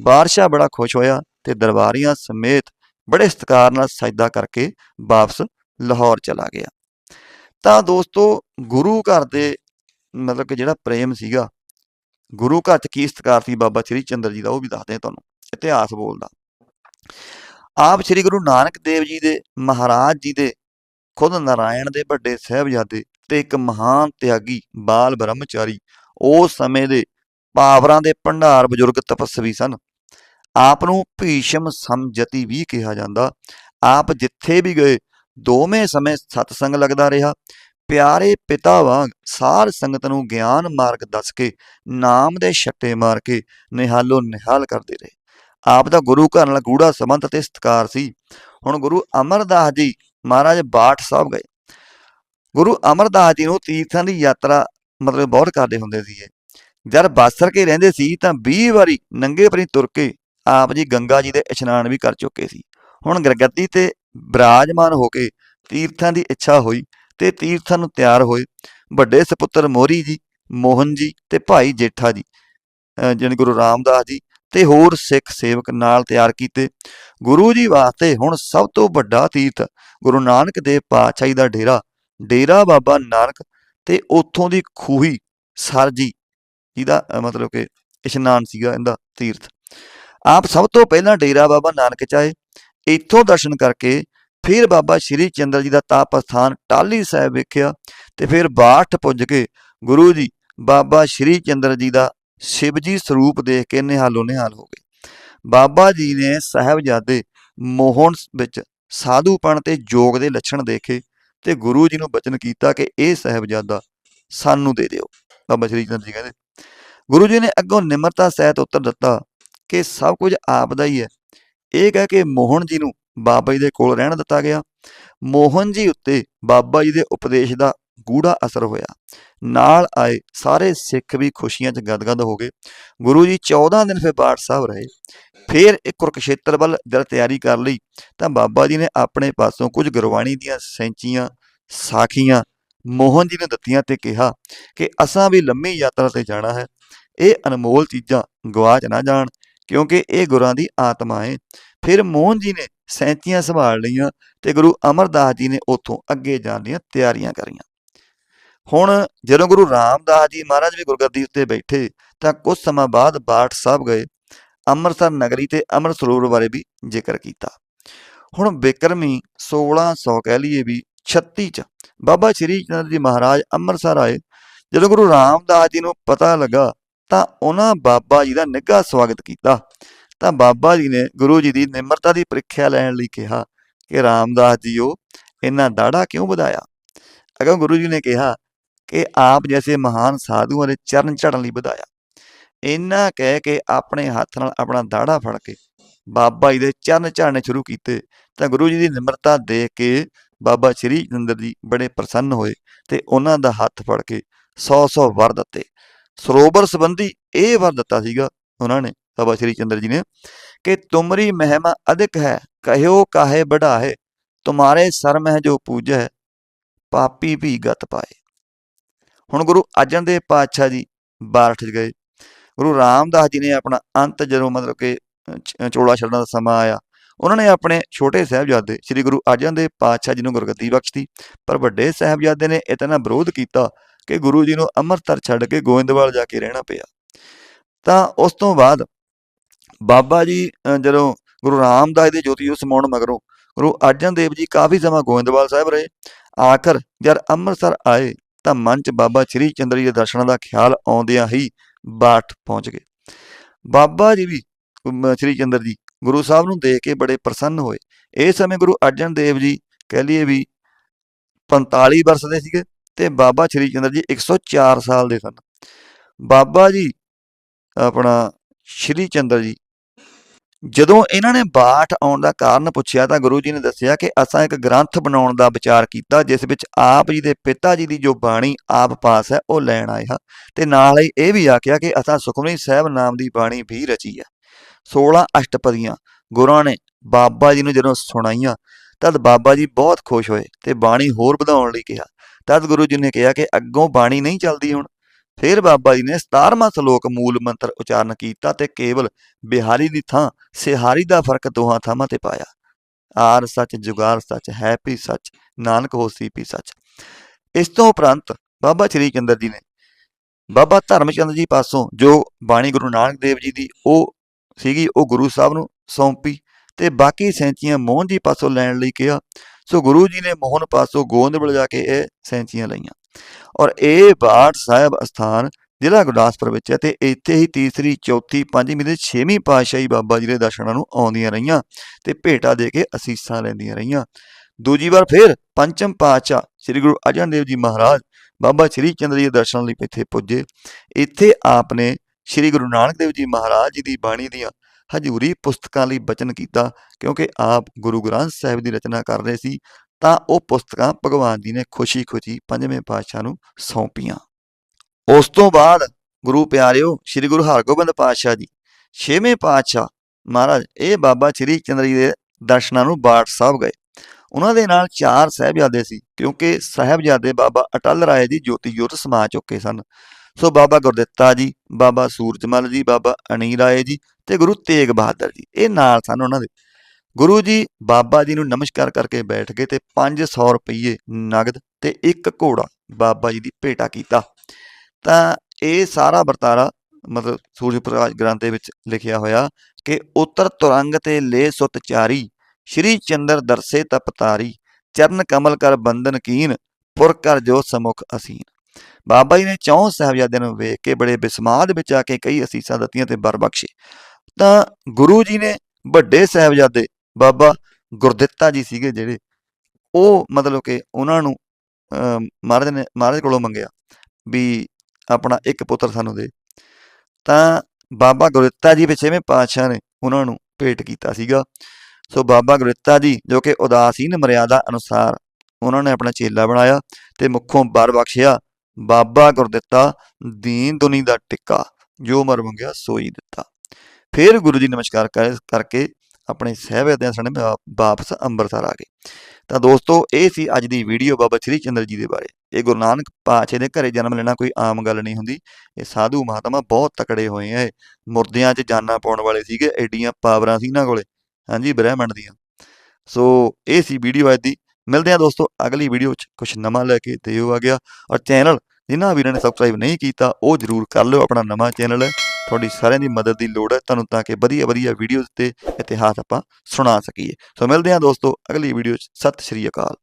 ਬਾਦਸ਼ਾਹ ਬੜਾ ਖੁਸ਼ ਹੋਇਆ ਤੇ ਦਰਬਾਰੀਆਂ ਸਮੇਤ ਬੜੇ ਸਤਿਕਾਰ ਨਾਲ ਸਜਦਾ ਕਰਕੇ ਵਾਪਸ ਲਾਹੌਰ ਚਲਾ ਗਿਆ। ਤਾਂ ਦੋਸਤੋ, ਗੁਰੂ ਘਰ ਦੇ ਮਤਲਬ ਕਿ ਜਿਹੜਾ ਪ੍ਰੇਮ ਸੀਗਾ, ਗੁਰੂ ਘਰ 'ਚ ਕੀ ਸਤਿਕਾਰ ਸੀ ਬਾਬਾ ਸ਼੍ਰੀ ਚੰਦਰ ਜੀ ਦਾ, ਉਹ ਵੀ ਦੱਸਦੇ ਹਾਂ ਤੁਹਾਨੂੰ, ਇਤਿਹਾਸ ਬੋਲਦਾ। ਆਪ ਸ੍ਰੀ ਗੁਰੂ ਨਾਨਕ ਦੇਵ ਜੀ ਦੇ, ਮਹਾਰਾਜ ਜੀ ਦੇ, ਖੁਦ ਨਾਰਾਇਣ ਦੇ ਵੱਡੇ ਸਹਿਬਜ਼ਾਦੇ ਤੇ ਇੱਕ ਮਹਾਨ ਤਿਆਗੀ, ਬਾਲ ਬ੍ਰਹਮਚਾਰੀ, ਉਸ ਸਮੇਂ ਦੇ ਪਾਵਰਾਂ ਦੇ ਭੰਡਾਰ ਬਜ਼ੁਰਗ ਤਪਸਵੀ ਸਨ। ਆਪ ਨੂੰ ਭੀਸ਼ਮ ਸਮਜਤੀ ਵੀ ਕਿਹਾ ਜਾਂਦਾ। ਆਪ ਜਿੱਥੇ ਵੀ ਗਏ, ਦੋਵੇਂ ਸਮੇਂ ਸਤਸੰਗ ਲੱਗਦਾ ਰਿਹਾ। ਪਿਆਰੇ ਪਿਤਾ ਵਾਂਗ ਸਾਰ ਸੰਗਤ ਨੂੰ ਗਿਆਨ ਮਾਰਗ ਦੱਸ ਕੇ, ਨਾਮ ਦੇ ਛੱਟੇ ਮਾਰ ਕੇ ਨਿਹਾਲੋ ਨਿਹਾਲ ਕਰਦੇ ਰਹੇ। ਆਪ ਦਾ ਗੁਰੂ ਘਰ ਨਾਲ ਗੂੜਾ ਸੰਬੰਧ ਤੇ ਸਤਿਕਾਰ ਸੀ। ਹੁਣ ਗੁਰੂ ਅਮਰਦਾਸ ਜੀ ਮਹਾਰਾਜ ਬਾਠ ਸਾਹਿਬ ਗਏ। ਗੁਰੂ ਅਮਰਦਾਸ ਜੀ ਨੂੰ ਤੀਰਥਾਂ ਦੀ ਯਾਤਰਾ ਮਤਲਬ ਬਹੁਤ ਕਰਦੇ ਹੁੰਦੇ ਸੀਗੇ। ਜਦ ਬਾਸਰ ਕੇ ਰਹਿੰਦੇ ਸੀ ਤਾਂ 20 ਵਾਰੀ ਨੰਗੇ ਪਰੀ ਤੁਰ ਕੇ ਆਪ ਜੀ ਗੰਗਾ ਜੀ ਦੇ ਇਸ਼ਨਾਨ ਵੀ ਕਰ ਚੁੱਕੇ ਸੀ। ਹੁਣ ਗਰਗੱਦੀ ਤੇ ਬਰਾਜਮਾਨ ਹੋ ਕੇ ਤੀਰਥਾਂ ਦੀ ਇੱਛਾ ਹੋਈ ਤੇ ਤੀਰਥਾਂ ਨੂੰ ਤਿਆਰ ਹੋਏ ਵੱਡੇ ਸੁਪੁੱਤਰ ਮੋਰੀ ਜੀ, ਮੋਹਨ ਜੀ ਤੇ ਭਾਈ ਜੇਠਾ ਜੀ, ਅਹ ਗੁਰੂ ਰਾਮਦਾਸ ਜੀ ਤੇ ਹੋਰ ਸਿੱਖ ਸੇਵਕ ਨਾਲ ਤਿਆਰ ਕੀਤੇ। ਗੁਰੂ ਜੀ ਵਾਸਤੇ ਹੁਣ ਸਭ ਤੋਂ ਵੱਡਾ ਤੀਰਥ ਗੁਰੂ ਨਾਨਕ ਦੇਵ ਪਾਤਸ਼ਾਹੀ ਦਾ ਡੇਰਾ ਡੇਰਾ ਬਾਬਾ ਨਾਨਕ ਤੇ ਉੱਥੋਂ ਦੀ ਖੂਹੀ ਸਰਜੀ ਜਿਹਦਾ ਮਤਲਬ ਕਿ ਇਸ਼ਨਾਨ ਸੀਗਾ ਇਹਦਾ ਤੀਰਥ। ਆਪ ਸਭ ਤੋਂ ਪਹਿਲਾਂ ਡੇਰਾ ਬਾਬਾ ਨਾਨਕ ਚ ਆਏ ਇੱਥੋਂ ਦਰਸ਼ਨ ਕਰਕੇ ਫਿਰ ਬਾਬਾ ਸ਼੍ਰੀ ਚੰਦਰ ਜੀ ਦਾ ਤਾਪ ਸਥਾਨ ਟਾਲੀ ਸਾਹਿਬ ਵੇਖਿਆ ਤੇ ਫਿਰ ਬਾਠ ਪੁੱਜ ਕੇ ਗੁਰੂ ਜੀ, ਬਾਬਾ ਸ਼੍ਰੀ ਚੰਦਰ ਜੀ ਦਾ ਸ਼ਿਵਜੀ ਸਰੂਪ ਦੇਖ ਕੇ ਨਿਹਾਲੋ ਨਿਹਾਲ ਹੋ ਗਏ। ਬਾਬਾ ਜੀ ਨੇ ਸਾਹਿਬਜ਼ਾਦੇ ਮੋਹਨ ਵਿੱਚ ਸਾਧੂਪਣ ਤੇ ਜੋਗ ਦੇ ਲੱਛਣ ਦੇਖੇ ਤੇ ਗੁਰੂ ਜੀ ਨੂੰ ਬਚਨ ਕੀਤਾ ਕਿ ਇਹ ਸਾਹਿਬਜ਼ਾਦਾ ਸਾਨੂੰ ਦੇ ਦਿਓ। ਬਾਬਾ ਸ਼੍ਰੀ ਚੰਦਰ ਜੀ ਕਹਿੰਦੇ, ਗੁਰੂ ਜੀ ਨੇ ਅੱਗੋਂ ਨਿਮਰਤਾ ਸਹਿਤ ਉੱਤਰ ਦਿੱਤਾ ਕਿ ਸਭ ਕੁਝ ਆਪ ਦਾ ਹੀ ਹੈ। ਇਹ ਕਹਿ ਕੇ ਮੋਹਨ ਜੀ ਨੂੰ ਬਾਬਾ ਜੀ ਦੇ ਕੋਲ ਰਹਿਣ ਦਿੱਤਾ ਗਿਆ। ਮੋਹਨ ਜੀ ਉੱਤੇ ਬਾਬਾ ਜੀ ਦੇ ਉਪਦੇਸ਼ ਦਾ ਗੂੜਾ ਅਸਰ ਹੋਇਆ। ਨਾਲ ਆਏ ਸਾਰੇ ਸਿੱਖ ਵੀ ਖੁਸ਼ੀਆਂ 'ਚ ਗਦਗਦ ਹੋ ਗਏ। ਗੁਰੂ ਜੀ 14 ਦਿਨ ਫਿਰ ਬਾਠ ਸਾਹਿਬ ਰਹੇ। ਫਿਰ ਇੱਕ ਕੁਰਕਸ਼ੇਤਰ ਵੱਲ ਜਦ ਤਿਆਰੀ ਕਰ ਲਈ ਤਾਂ ਬਾਬਾ ਜੀ ਨੇ ਆਪਣੇ ਪਾਸੋਂ ਕੁਝ ਗੁਰਬਾਣੀ ਦੀਆਂ ਸੈਂਚੀਆਂ, ਸਾਖੀਆਂ ਮੋਹਨ ਜੀ ਨੇ ਦਿੱਤੀਆਂ ਤੇ ਕਿਹਾ ਕਿ ਅਸਾਂ ਵੀ ਲੰਮੀ ਯਾਤਰਾ ਤੇ ਜਾਣਾ ਹੈ। ਇਹ ਅਨਮੋਲ ਚੀਜ਼ਾਂ ਗਵਾਚ ਨਾ ਜਾਣ। ਕਿਉਂਕਿ ਇਹ ਗੁਰਾਂ ਦੀ ਆਤਮਾ ਹੈ ਫਿਰ ਮੋਹਨ ਜੀ ਨੇ ਸੈਂਚੀਆਂ ਸੰਭਾਲ ਲਈਆਂ ਤੇ ਗੁਰੂ ਅਮਰਦਾਸ ਜੀ ਨੇ ਉੱਥੋਂ ਅੱਗੇ ਜਾਣ ਦੀਆਂ ਤਿਆਰੀਆਂ ਕਰੀਆਂ। ਹੁਣ ਜਦੋਂ ਗੁਰੂ ਰਾਮਦਾਸ ਜੀ ਮਹਾਰਾਜ ਵੀ ਗੁਰਗੱਦੀ ਉੱਤੇ ਬੈਠੇ ਤਾਂ ਕੁਝ ਸਮਾਂ ਬਾਅਦ ਬਾਠ ਸਾਹਿਬ ਗਏ, ਅੰਮ੍ਰਿਤਸਰ ਨਗਰੀ ਤੇ ਅੰਮ੍ਰਿਤ ਸਰੋਵਰ ਬਾਰੇ ਵੀ ਜ਼ਿਕਰ ਕੀਤਾ। ਹੁਣ ਬਿਕਰਮੀ 1600 ਕਹਿ ਲਈਏ ਵੀ 36 ਚ ਬਾਬਾ ਸ਼੍ਰੀ ਚੰਦਰ ਜੀ ਮਹਾਰਾਜ ਅੰਮ੍ਰਿਤਸਰ ਆਏ। ਜਦੋਂ ਗੁਰੂ ਰਾਮਦਾਸ ਜੀ ਨੂੰ ਪਤਾ ਲੱਗਾ ਤਾਂ ਉਹਨਾਂ ਬਾਬਾ ਜੀ ਦਾ ਨਿੱਘਾ ਸਵਾਗਤ ਕੀਤਾ। ਤਾਂ ਬਾਬਾ ਜੀ ਨੇ ਗੁਰੂ ਜੀ ਦੀ ਨਿਮਰਤਾ ਦੀ ਪ੍ਰੀਖਿਆ ਲੈਣ ਲਈ ਕਿਹਾ ਕਿ ਰਾਮਦਾਸ ਜੀਓ ਇਹਨਾਂ ਦਾੜਾ ਕਿਉਂ ਵਧਾਇਆ? ਅਗਰ ਗੁਰੂ ਜੀ ਨੇ ਕਿਹਾ ਕਿ ਆਪ ਜੈਸੇ ਮਹਾਨ ਸਾਧੂਆਂ ਦੇ ਚਰਨ ਝੜਨ ਲਈ ਵਧਾਇਆ ਇਹਨਾਂ ਕਹਿ ਕੇ ਆਪਣੇ ਹੱਥ ਨਾਲ ਆਪਣਾ ਦਾੜਾ ਫੜ ਕੇ ਬਾਬਾ ਜੀ ਦੇ ਚਰਨ ਝਾੜਨੇ ਸ਼ੁਰੂ ਕੀਤੇ, ਤਾਂ ਗੁਰੂ ਜੀ ਦੀ ਨਿਮਰਤਾ ਦੇਖ ਕੇ ਬਾਬਾ ਸ਼੍ਰੀ ਚੰਦਰ ਜੀ ਬੜੇ ਪ੍ਰਸੰਨ ਹੋਏ ਤੇ ਉਹਨਾਂ ਦਾ ਹੱਥ ਫੜ ਕੇ 100-100 ਵਰ ਦਿੱਤੇ। ਸਰੋਵਰ ਸੰਬੰਧੀ ਇਹ ਵਰ ਦਿੱਤਾ ਸੀਗਾ ਉਹਨਾਂ ਨੇ ਬਾਬਾ ਸ਼੍ਰੀ ਚੰਦਰ ਜੀ ਨੇ, ਕਿ ਤੁਮਰੀ ਮਹਿਮਾ ਅਧਿਕ ਹੈ, ਕਹਿਓ ਕਾਹੇ ਬੜਾਏ ਤੁਮਾਰੇ ਸਰ ਮਹਿ ਜੋ ਪੂਜੈ, ਪਾਪੀ ਵੀ ਗਤ ਪਾਏ। ਹੁਣ ਗੁਰੂ ਅਰਜਨ ਦੇਵ ਪਾਤਸ਼ਾਹ ਜੀ ਬਾਰਠ ਗਏ। ਗੁਰੂ ਰਾਮਦਾਸ ਜੀ ਨੇ ਆਪਣਾ ਅੰਤ ਜਦੋਂ ਮਤਲਬ ਕਿ ਚੋਲਾ ਛੱਡਣ ਦਾ ਸਮਾਂ ਆਇਆ, ਉਹਨਾਂ ਨੇ ਆਪਣੇ ਛੋਟੇ ਸਾਹਿਬਜ਼ਾਦੇ ਸ੍ਰੀ ਗੁਰੂ ਅਰਜਨ ਦੇਵ ਪਾਤਸ਼ਾਹ ਜੀ ਨੂੰ ਗੁਰਗੱਦੀ ਬਖਸ਼ਤੀ, ਪਰ ਵੱਡੇ ਸਾਹਿਬਜ਼ਾਦੇ ਨੇ ਇਤਨਾ ਵਿਰੋਧ ਕੀਤਾ ਕਿ ਗੁਰੂ ਜੀ ਨੂੰ ਅੰਮ੍ਰਿਤਸਰ ਛੱਡ ਕੇ ਗੋਇੰਦਵਾਲ ਜਾ ਕੇ ਰਹਿਣਾ ਪਿਆ। ਤਾਂ ਉਸ ਤੋਂ ਬਾਅਦ ਬਾਬਾ ਜੀ ਜਦੋਂ ਗੁਰੂ ਰਾਮਦਾਸ ਦੇ ਜੋਤੀ ਜੋਤ ਸਮਾਉਣ ਮਗਰੋਂ ਗੁਰੂ ਅਰਜਨ ਦੇਵ ਜੀ ਕਾਫੀ ਸਮਾਂ ਗੋਇੰਦਵਾਲ ਸਾਹਿਬ ਰਹੇ, ਆਖਰ ਜਦ ਅੰਮ੍ਰਿਤਸਰ ਆਏ ਤਾਂ ਮਨ ਚ ਬਾਬਾ ਸ਼੍ਰੀ ਚੰਦਰ ਜੀ ਦੇ ਦਰਸ਼ਨਾਂ ਦਾ ਖਿਆਲ ਆਉਂਦਿਆਂ ਹੀ ਬਾਠ ਪਹੁੰਚ ਗਏ। ਬਾਬਾ ਜੀ ਵੀ ਸ਼੍ਰੀ ਚੰਦਰ ਜੀ ਗੁਰੂ ਸਾਹਿਬ ਨੂੰ ਦੇਖ ਕੇ ਬੜੇ ਪ੍ਰਸੰਨ ਹੋਏ। ਇਹ ਸਮੇਂ ਗੁਰੂ ਅਰਜਨ ਦੇਵ ਜੀ ਕਹਿ ਲਈਏ ਵੀ 45 ਵਰਸ ਦੇ ਸੀਗੇ। ਤੇ ਬਾਬਾ ਸ਼੍ਰੀ ਚੰਦਰ ਜੀ 104 ਸਾਲ ਦੇ ਸਨ। ਬਾਬਾ ਜੀ, ਆਪਣਾ ਸ਼੍ਰੀ ਚੰਦਰ ਜੀ, ਜਦੋਂ ਇਹਨਾਂ ਨੇ ਬਾਠ ਆਉਣ ਦਾ ਕਾਰਨ ਪੁੱਛਿਆ ਤਾਂ ਗੁਰੂ ਜੀ ਨੇ ਦੱਸਿਆ ਕਿ ਅਸਾਂ ਇੱਕ ਗ੍ਰੰਥ ਬਣਾਉਣ ਦਾ ਵਿਚਾਰ ਕੀਤਾ, ਜਿਸ ਵਿੱਚ ਆਪ ਜੀ ਦੇ ਪਿਤਾ ਜੀ ਦੀ ਜੋ ਬਾਣੀ ਆਪ ਪਾਸ ਹੈ, ਉਹ ਲੈਣ ਆਏ ਹਾਂ। ਤੇ ਨਾਲ ਹੀ ਇਹ ਵੀ ਆਖਿਆ ਕਿ ਅਸਾਂ ਸੁਖਮਨੀ ਸਾਹਿਬ ਨਾਮ ਦੀ ਬਾਣੀ ਵੀ ਰਚੀ ਹੈ। 16 ਅਸ਼ਟਪਦੀਆਂ ਗੁਰਾਂ ਨੇ ਬਾਬਾ ਜੀ ਨੂੰ ਜਦੋਂ ਸੁਣਾਈਆਂ, ਤਦ ਬਾਬਾ ਜੀ ਬਹੁਤ ਖੁਸ਼ ਹੋਏ ਤੇ ਬਾਣੀ ਹੋਰ ਵਧਾਉਣ ਲਈ ਕਿਹਾ। ਤਦ ਗੁਰੂ ਜੀ ਨੇ ਕਿਹਾ ਕਿ ਅੱਗੋਂ ਬਾਣੀ ਨਹੀਂ ਚੱਲਦੀ ਹੁਣ। ਫਿਰ ਬਾਬਾ ਜੀ ਨੇ 17ਵਾਂ ਸ਼ਲੋਕ ਮੂਲ ਮੰਤਰ ਉਚਾਰਨ ਕੀਤਾ ਤੇ ਕੇਵਲ ਬਿਹਾਰੀ ਦੀ ਥਾਂ, ਸਿਹਾਰੀ ਦਾ ਫ਼ਰਕ ਦੋਹਾਂ ਥਾਵਾਂ ਤੇ ਪਾਇਆ। ਆਰ ਸੱਚ, ਜੁਗਾਰ ਸੱਚ, ਹੈ ਵੀ ਸੱਚ, ਨਾਨਕ ਹੋਸੀ ਵੀ ਸੱਚ। ਇਸ ਤੋਂ ਉਪਰੰਤ ਬਾਬਾ ਸ਼੍ਰੀ ਚੰਦਰ ਜੀ ਨੇ, ਬਾਬਾ ਧਰਮਚੰਦ ਜੀ ਪਾਸੋਂ ਜੋ ਬਾਣੀ ਗੁਰੂ ਨਾਨਕ ਦੇਵ ਜੀ ਦੀ ਉਹ ਸੀਗੀ, ਉਹ ਗੁਰੂ ਸਾਹਿਬ ਨੂੰ ਸੌਂਪੀ ਤੇ ਬਾਕੀ ਸੈਂਚੀਆਂ ਮੋਹਨ ਜੀ ਪਾਸੋਂ ਲੈਣ ਲਈ ਕਿਹਾ ਸੋ ਗੁਰੂ ਜੀ ਨੇ ਮੋਹਨ ਪਾਸੋਂ ਗੋਂਦਵਾਲ ਜਾ ਕੇ ਇਹ ਸੈਂਚੀਆਂ ਲਈਆਂ। ਔਰ ਇਹ ਬਾਠ ਸਾਹਿਬ ਅਸਥਾਨ ਜ਼ਿਲ੍ਹਾ ਗੁਰਦਾਸਪੁਰ ਵਿੱਚ ਹੈ ਤੇ ਇੱਥੇ ਹੀ ਤੀਸਰੀ, ਚੌਥੀ, ਪੰਜਵੀਂ ਤੇ ਛੇਵੀਂ ਪਾਤਸ਼ਾਹੀ ਬਾਬਾ ਜੀ ਦੇ ਦਰਸ਼ਨਾਂ ਨੂੰ ਆਉਂਦੀਆਂ ਰਹੀਆਂ ਤੇ ਭੇਟਾ ਦੇ ਕੇ ਅਸੀਸਾਂ ਲੈਂਦੀਆਂ ਰਹੀਆਂ। ਦੂਜੀ ਵਾਰ ਫਿਰ ਪੰਚਮ ਪਾਤਸ਼ਾਹ ਸ੍ਰੀ ਗੁਰੂ ਅਰਜਨ ਦੇਵ ਜੀ ਮਹਾਰਾਜ ਬਾਬਾ ਸ੍ਰੀ ਚੰਦਰ ਜੀ ਦੇ ਦਰਸ਼ਨ ਲਈ ਇੱਥੇ ਪੁੱਜੇ। ਇੱਥੇ ਆਪ ਨੇ ਸ੍ਰੀ ਗੁਰੂ ਨਾਨਕ ਦੇਵ ਜੀ ਮਹਾਰਾਜ ਜੀ ਦੀ ਬਾਣੀ ਦੀਆਂ ਹਜ਼ੂਰੀ ਪੁਸਤਕਾਂ ਲਈ ਬਚਨ ਕੀਤਾ, ਕਿਉਂਕਿ ਆਪ ਗੁਰੂ ਗ੍ਰੰਥ ਸਾਹਿਬ ਦੀ ਰਚਨਾ ਕਰ ਰਹੇ ਸੀ, ਤਾਂ ਉਹ ਪੁਸਤਕਾਂ ਭਗਵਾਨ ਜੀ ਨੇ ਖੁਸ਼ੀ-ਖੁਸ਼ੀ ਪੰਜਵੇਂ ਪਾਤਸ਼ਾਹ ਨੂੰ ਸੌਂਪੀਆਂ। ਉਸ ਤੋਂ ਬਾਅਦ ਗੁਰੂ ਪਿਆਰਿਓ, ਸ੍ਰੀ ਗੁਰੂ ਹਰਗੋਬਿੰਦ ਪਾਤਸ਼ਾਹ ਜੀ, ਛੇਵੇਂ ਪਾਤਸ਼ਾਹ ਮਹਾਰਾਜ, ਇਹ ਬਾਬਾ ਸ੍ਰੀ ਚੰਦਰ ਜੀ ਦੇ ਦਰਸ਼ਨਾਂ ਨੂੰ ਬਾਟ ਸਾਹਿਬ ਗਏ। ਉਹਨਾਂ ਦੇ ਨਾਲ ਚਾਰ ਸਾਹਿਬਜ਼ਾਦੇ ਸੀ, ਕਿਉਂਕਿ ਸਾਹਿਬਜ਼ਾਦੇ ਬਾਬਾ ਅਟਲ ਰਾਏ ਜੀ ਜੋਤੀ ਜੋਤ ਸਮਾ ਚੁੱਕੇ ਸਨ। ਸੋ ਬਾਬਾ ਗੁਰਦਿੱਤਾ ਜੀ, ਬਾਬਾ ਸੂਰਜਮਲ ਜੀ, ਬਾਬਾ ਅਣੀ ਰਾਏ ਜੀ ਤੇ ਗੁਰੂ ਤੇਗ ਬਹਾਦਰ ਜੀ, ਇਹ ਨਾਲ ਸਨ ਉਹਨਾਂ ਦੇ। ਗੁਰੂ ਜੀ ਬਾਬਾ ਜੀ ਨੂੰ ਨਮਸਕਾਰ ਕਰਕੇ ਬੈਠ ਗਏ ਤੇ 500 ਰੁਪਏ ਨਗਦ ਤੇ ਇੱਕ ਘੋੜਾ ਬਾਬਾ ਜੀ ਦੀ ਭੇਟਾ ਕੀਤਾ। ਤਾਂ ਇਹ ਸਾਰਾ ਵਰਤਾਰਾ ਮਤਲਬ ਸੂਰਜ ਪ੍ਰਕਾਸ਼ ਗ੍ਰੰਥ ਦੇ ਵਿੱਚ ਲਿਖਿਆ ਹੋਇਆ ਕਿ ਉਤਰ ਤੁਰੰਗ ਤੇ ਲੈ ਸੁਤ ਚਾਰੀ, ਸ਼੍ਰੀ ਚੰਦਰ ਦਰਸੇ ਤਪਤਾਰੀ ਚਰਨ ਕਮਲ ਕਰ ਬੰਦਨ ਕੀਨ, ਪੁਰ ਕਰ ਜੋ ਸਮੁਖ ਅਸੀਨ। ਬਾਬਾ ਜੀ ਨੇ ਚੌਂ ਸਾਹਿਬਜ਼ਾਦਿਆਂ ਨੂੰ ਵੇਖ ਕੇ ਬੜੇ ਬਿਸਮਾਦ ਵਿੱਚ ਆ ਕੇ ਕਈ ਅਸੀਸਾਂ ਦਿੱਤੀਆਂ ਤੇ ਬਰ ਬਖਸ਼ੇ। ਤਾਂ ਗੁਰੂ ਜੀ ਨੇ ਵੱਡੇ ਸਾਹਿਬਜ਼ਾਦੇ ਬਾਬਾ ਗੁਰਦਿੱਤਾ ਜੀ ਸੀਗੇ ਜਿਹੜੇ ਉਹ ਮਤਲਬ ਕਿ ਉਹਨਾਂ ਨੂੰ ਅਹ, ਮਹਾਰਾਜ ਨੇ ਮਹਾਰਾਜ ਕੋਲੋਂ ਮੰਗਿਆ ਵੀ ਆਪਣਾ ਇੱਕ ਪੁੱਤਰ ਸਾਨੂੰ ਦੇ। ਤਾਂ ਬਾਬਾ ਗੁਰਦਿੱਤਾ ਜੀ ਛੇਵੇਂ ਪਾਤਸ਼ਾਹ ਨੇ ਉਹਨਾਂ ਨੂੰ ਭੇਟ ਕੀਤਾ ਸੀਗਾ। ਸੋ ਬਾਬਾ ਗੁਰਦਿੱਤਾ ਜੀ ਜੋ ਕਿ ਉਦਾਸੀਨ ਮਰਿਆਦਾ ਅਨੁਸਾਰ ਉਹਨਾਂ ਨੇ ਆਪਣਾ ਚੇਲਾ ਬਣਾਇਆ ਤੇ ਮੁੱਖੋਂ ਬਰ ਬਖਸ਼ਿਆ। ਬਾਬਾ ਗੁਰਦਿੱਤਾ ਦੀਨ ਦੁਨੀ ਦਾ ਟਿੱਕਾ, ਜੋ ਮਰ ਮੰਗਿਆ ਸੋਈ ਦਿੱਤਾ। ਫਿਰ ਗੁਰੂ ਜੀ ਨਮਸਕਾਰ ਕਰ- ਕਰਕੇ ਆਪਣੇ ਸਹਿਬਜ਼ਾਦਿਆਂ ਸਣੇ ਵਾਪਸ ਅੰਮ੍ਰਿਤਸਰ ਆ ਗਏ। ਤਾਂ ਦੋਸਤੋ, ਇਹ ਸੀ ਅੱਜ ਦੀ ਵੀਡੀਓ ਬਾਬਾ ਸ੍ਰੀ ਚੰਦਰ ਜੀ ਦੇ ਬਾਰੇ। ਇਹ ਗੁਰੂ ਨਾਨਕ ਪਾਤਸ਼ਾਹ ਦੇ ਘਰੇ ਜਨਮ ਲੈਣਾ ਕੋਈ ਆਮ ਗੱਲ ਨਹੀਂ ਹੁੰਦੀ। ਇਹ ਸਾਧੂ ਮਹਾਤਮਾ ਬਹੁਤ ਤਕੜੇ ਹੋਏ ਆ ਮੁਰਦਿਆਂ 'ਚ ਜਾਨਾਂ ਪਾਉਣ ਵਾਲੇ ਸੀਗੇ, ਐਡੀਆਂ ਪਾਵਰਾਂ ਸੀ ਇਹਨਾਂ ਕੋਲੇ। ਹਾਂਜੀ, ਬ੍ਰਹਿਮੰਡ ਦੀਆਂ। ਸੋ, ਇਹ ਸੀ ਵੀਡੀਓ ਅੱਜ ਦੀ। ਮਿਲਦੇ ਆ ਦੋਸਤੋ ਅਗਲੀ ਵੀਡੀਓ 'ਚ ਕੁਝ ਨਵਾਂ ਲੈ ਕੇ, ਤੇ ਉਹ ਆ ਗਿਆ ਔਰ ਚੈਨਲ ਜਿਨ੍ਹਾਂ ਵੀਰਾਂ ਨੇ ਸਬਸਕ੍ਰਾਈਬ ਨਹੀਂ ਕੀਤਾ, ਉਹ ਜਰੂਰ ਕਰ ਲਿਓ ਆਪਣਾ ਨਵਾਂ ਚੈਨਲ ਹੈ ਤੁਹਾਡੀ ਸਾਰਿਆਂ ਦੀ ਮਦਦ ਦੀ ਲੋੜ ਹੈ, ਤੁਹਾਨੂੰ ਤਾਂ ਕਿ ਵਧੀਆ ਵਧੀਆ ਵੀਡੀਓਜ਼ ਤੇ ਇਤਿਹਾਸ ਆਪਾਂ ਸੁਣਾ ਸਕੀਏ। ਸੋ ਮਿਲਦੇ ਹਾਂ ਦੋਸਤੋ ਅਗਲੀ ਵੀਡੀਓ 'ਚ ਸਤਿ ਸ਼੍ਰੀ ਅਕਾਲ।